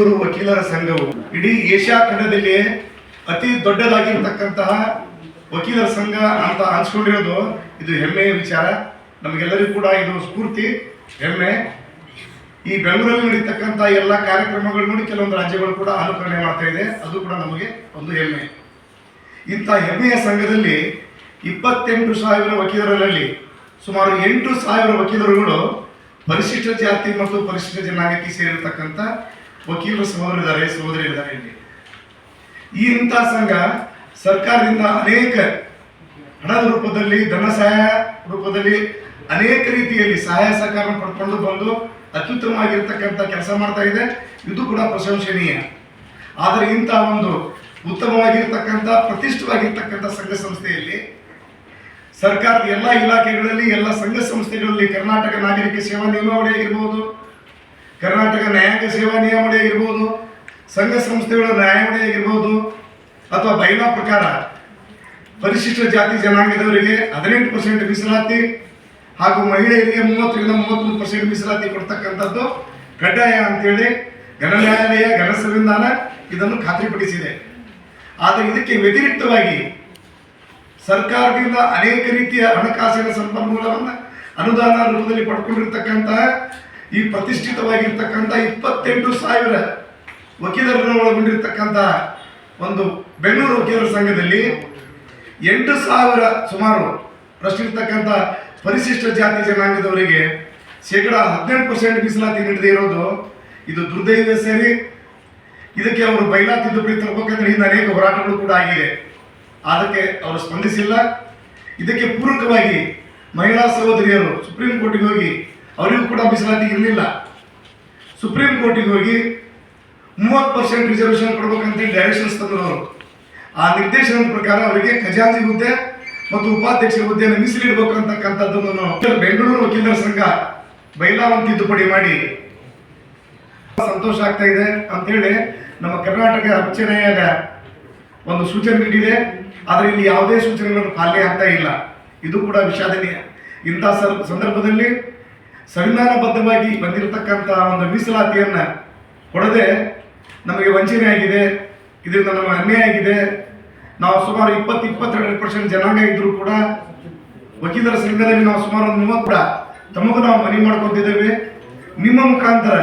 ವಕೀಲರ ಸಂಘವು. ಇಡೀ ಏಷ್ಯಾ ಖಂಡದಲ್ಲಿ ಅತಿ ದೊಡ್ಡದಾಗಿರ್ತಕ್ಕಂತಹ ವಕೀಲರ ಸಂಘ ಅಂತ ಅನ್ಸ್ಕೊಂಡಿರೋದು ಇದು ಹೆಮ್ಮೆಯ ವಿಚಾರ. ನಮಗೆಲ್ಲರಿಗೂ ಕೂಡ ಇದು ಸ್ಫೂರ್ತಿ, ಹೆಮ್ಮೆ. ಈ ಬೆಂಗಳೂರಲ್ಲಿ ನಡೀತಕ್ಕಂಥ ಎಲ್ಲ ಕಾರ್ಯಕ್ರಮಗಳು ನೋಡಿ ಕೆಲವೊಂದು ರಾಜ್ಯಗಳು ಕೂಡ ಅನುಕರಣೆ ಮಾಡ್ತಾ ಇದೆ. ಅದು ಕೂಡ ನಮಗೆ ಒಂದು ಹೆಮ್ಮೆ. ಇಂಥ ಹೆಮ್ಮೆಯ ಸಂಘದಲ್ಲಿ ಇಪ್ಪತ್ತೆಂಟು ಸಾವಿರ ವಕೀಲರಲ್ಲಿ ಸುಮಾರು ಎಂಟು ಸಾವಿರ ವಕೀಲರುಗಳು ಪರಿಶಿಷ್ಟ ಜಾತಿ ಮತ್ತು ಪರಿಶಿಷ್ಟ ಜನಾಂಗಕ್ಕೆ ಸೇರಿರ್ತಕ್ಕಂಥ ವಕೀಲರು ಸಹೋದರಿದ್ದಾರೆ ಸಹೋದರಿದ್ದಾರೆ ಇಲ್ಲಿ. ಈ ಇಂಥ ಸಂಘ ಸರ್ಕಾರದಿಂದ ಅನೇಕ ಹಣದ ರೂಪದಲ್ಲಿ, ಧನ ಸಹಾಯ ರೂಪದಲ್ಲಿ ಅನೇಕ ರೀತಿಯಲ್ಲಿ ಸಹಾಯ ಸಹಕಾರ ಪಡ್ಕೊಂಡು ಬಂದು ಅತ್ಯುತ್ತಮವಾಗಿರ್ತಕ್ಕಂಥ ಕೆಲಸ ಮಾಡ್ತಾ ಇದೆ. ಇದು ಕೂಡ ಪ್ರಶಂಸನೀಯ. ಆದರೆ ಇಂಥ ಒಂದು ಉತ್ತಮವಾಗಿರ್ತಕ್ಕಂಥ ಪ್ರತಿಷ್ಠವಾಗಿರ್ತಕ್ಕಂಥ ಸಂಘ ಸಂಸ್ಥೆಯಲ್ಲಿ ಸರ್ಕಾರದ ಎಲ್ಲ ಇಲಾಖೆಗಳಲ್ಲಿ, ಎಲ್ಲ ಸಂಘ ಸಂಸ್ಥೆಗಳಲ್ಲಿ ಕರ್ನಾಟಕ ನಾಗರಿಕ ಸೇವಾ ನಿಯಮಾವಳಿ ಆಗಿರ್ಬೋದು ಕರ್ನಾಟಕ ನ್ಯಾಯಾಂಗ ಸೇವಾ ನಿಯಮಾವಳಿ ಆಗಿರ್ಬೋದು, ಸಂಘ ಸಂಸ್ಥೆಗಳ ನ್ಯಾಯಾವಳಿ ಆಗಿರ್ಬೋದು, ಅಥವಾ ಬೈಲಾ ಪ್ರಕಾರ ಪರಿಶಿಷ್ಟ ಜಾತಿ ಜನಾಂಗದವರಿಗೆ ಹದಿನೆಂಟು ಪರ್ಸೆಂಟ್ ಮೀಸಲಾತಿ ಹಾಗೂ ಮಹಿಳೆಯರಿಗೆ ಮೂವತ್ತರಿಂದ ಮೂವತ್ತೊಂದು ಪರ್ಸೆಂಟ್ ಮೀಸಲಾತಿ ಕೊಡ್ತಕ್ಕಂಥದ್ದು ಕಡ್ಡಾಯ ಅಂತೇಳಿ ಘನ ನ್ಯಾಯಾಲಯ, ಘನ ಸಂವಿಧಾನ ಇದನ್ನು ಖಾತ್ರಿಪಡಿಸಿದೆ. ಆದರೆ ಇದಕ್ಕೆ ವ್ಯತಿರಿಕ್ತವಾಗಿ ಸರ್ಕಾರದಿಂದ ಅನೇಕ ರೀತಿಯ ಹಣಕಾಸಿನ ಸಂಪನ್ಮೂಲವನ್ನು ಅನುದಾನ ರೂಪದಲ್ಲಿ ಪಡ್ಕೊಂಡಿರ್ತಕ್ಕಂತಹ ಈ ಪ್ರತಿಷ್ಠಿತವಾಗಿರ್ತಕ್ಕಂಥ ಇಪ್ಪತ್ತೆಂಟು ಸಾವಿರ ವಕೀಲರನ್ನು ಒಳಗೊಂಡಿರ್ತಕ್ಕಂಥ ಒಂದು ಬೆಂಗಳೂರು ವಕೀಲರ ಸಂಘದಲ್ಲಿ ಎಂಟು ಸಾವಿರ ಸುಮಾರು ರಷ್ಟಿರ್ತಕ್ಕಂಥ ಪರಿಶಿಷ್ಟ ಜಾತಿ ಜನಾಂಗದವರಿಗೆ ಶೇಕಡ ಹದಿನೆಂಟು ಪರ್ಸೆಂಟ್ ಮೀಸಲಾತಿ ನೀಡದೇ ಇರೋದು ಇದು ದುರ್ದೈವ ಸೇರಿ ಇದಕ್ಕೆ ಅವರು ಬೈಲಾ ತಿದ್ದುಪಡಿ ತರಬೇಕಂದ್ರೆ ಹಿಂದೆ ಅನೇಕ ಹೋರಾಟಗಳು ಕೂಡ ಆಗಿದೆ. ಅದಕ್ಕೆ ಅವರು ಸ್ಪಂದಿಸಿಲ್ಲ. ಇದಕ್ಕೆ ಪೂರಕವಾಗಿ ಮಹಿಳಾ ಸಹೋದರಿಯರು ಸುಪ್ರೀಂ ಕೋರ್ಟಿಗೆ ಹೋಗಿ ಅವರಿಗೂ ಕೂಡ ಮೀಸಲಾತಿ ಇರಲಿಲ್ಲ. ಸುಪ್ರೀಂ ಕೋರ್ಟಿಗೆ ಹೋಗಿ ಮೂವತ್ತು ಪರ್ಸೆಂಟ್ ರಿಸರ್ವೇಷನ್ ಕೊಡ್ಬೇಕಂತ ಡೈರೆಕ್ಷನ್ಸ್ ತಂದರು ಅವರು. ಆ ನಿರ್ದೇಶನದ ಪ್ರಕಾರ ಅವರಿಗೆ ಖಜಾಂಚಿ ಹುದ್ದೆ ಮತ್ತು ಉಪಾಧ್ಯಕ್ಷರ ಹುದ್ದೆಯನ್ನು ಮೀಸಲಿಡಬೇಕು ಅಂತಕ್ಕಂಥದ್ದನ್ನು ಬೆಂಗಳೂರು ವಕೀಲರ ಸಂಘ ಬೈಲಾವನ್ನು ತಿದ್ದುಪಡಿ ಮಾಡಿ. ಸಂತೋಷ ಆಗ್ತಾ ಇದೆ ಅಂತೇಳಿ ನಮ್ಮ ಕರ್ನಾಟಕ ಉಚ್ಚ ನ್ಯಾಯಾಲಯ ಒಂದು ಸೂಚನೆ ನೀಡಿದೆ. ಆದರೆ ಇಲ್ಲಿ ಯಾವುದೇ ಸೂಚನೆಗಳನ್ನು ಪಾಲನೆ ಆಗ್ತಾ ಇಲ್ಲ. ಇದು ಕೂಡ ವಿಷಾದನೀಯ. ಇಂಥ ಸಂದರ್ಭದಲ್ಲಿ ಸಂವಿಧಾನಬದ್ಧವಾಗಿ ಬಂದಿರತಕ್ಕಂಥ ಒಂದು ಮೀಸಲಾತಿಯನ್ನ ಕೊಡದೆ ನಮಗೆ ವಂಚನೆ ಆಗಿದೆ, ಇದರಿಂದ ನಮ್ಮ ಅನ್ಯಾಯ ಆಗಿದೆ. ನಾವು ಸುಮಾರು ಇಪ್ಪತ್ತು, ಇಪ್ಪತ್ತೆರಡು ಪರ್ಸೆಂಟ್ ಜನಾಂಗ ಇದ್ದರೂ ಕೂಡ ವಕೀಲರ ಸಂಘದಲ್ಲಿ ನಾವು ಸುಮಾರು ಒಂದು ಮೂವತ್ತು ಕೂಡ ತಮಗೂ ನಾವು ಮನವಿ ಮಾಡ್ಕೊತಿದ್ದೇವೆ. ನಿಮ್ಮ ಮುಖಾಂತರ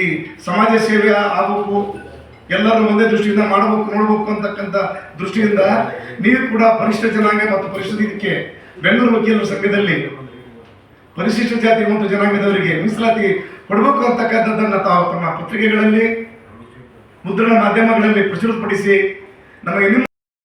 ಈ ಸಮಾಜ ಸೇವೆ ಆಗಬೇಕು, ಎಲ್ಲರೂ ಒಂದೇ ದೃಷ್ಟಿಯಿಂದ ಮಾಡಬೇಕು, ನೋಡಬೇಕು ಅಂತಕ್ಕಂಥ ದೃಷ್ಟಿಯಿಂದ ನೀವು ಕೂಡ ಪರಿಷ್ಠ ಜನಾಂಗ ಮತ್ತು ಪರಿಶಿಷ್ಟ ಇದಕ್ಕೆ ಬೆಂಗಳೂರು ವಕೀಲರ ಸಂಘದಲ್ಲಿ ಪರಿಶಿಷ್ಟ ಜಾತಿ ಮತ್ತು ಜನಾಂಗದವರಿಗೆ ಮೀಸಲಾತಿ ಕೊಡಬೇಕು ಅಂತಕ್ಕಂಥದ್ದನ್ನು ತಾವು ತಮ್ಮ ಪತ್ರಿಕೆಗಳಲ್ಲಿ ಮುದ್ರಣ ಮಾಧ್ಯಮಗಳಲ್ಲಿ ಪ್ರಚುರಪಡಿಸಿ ನಮಗೆ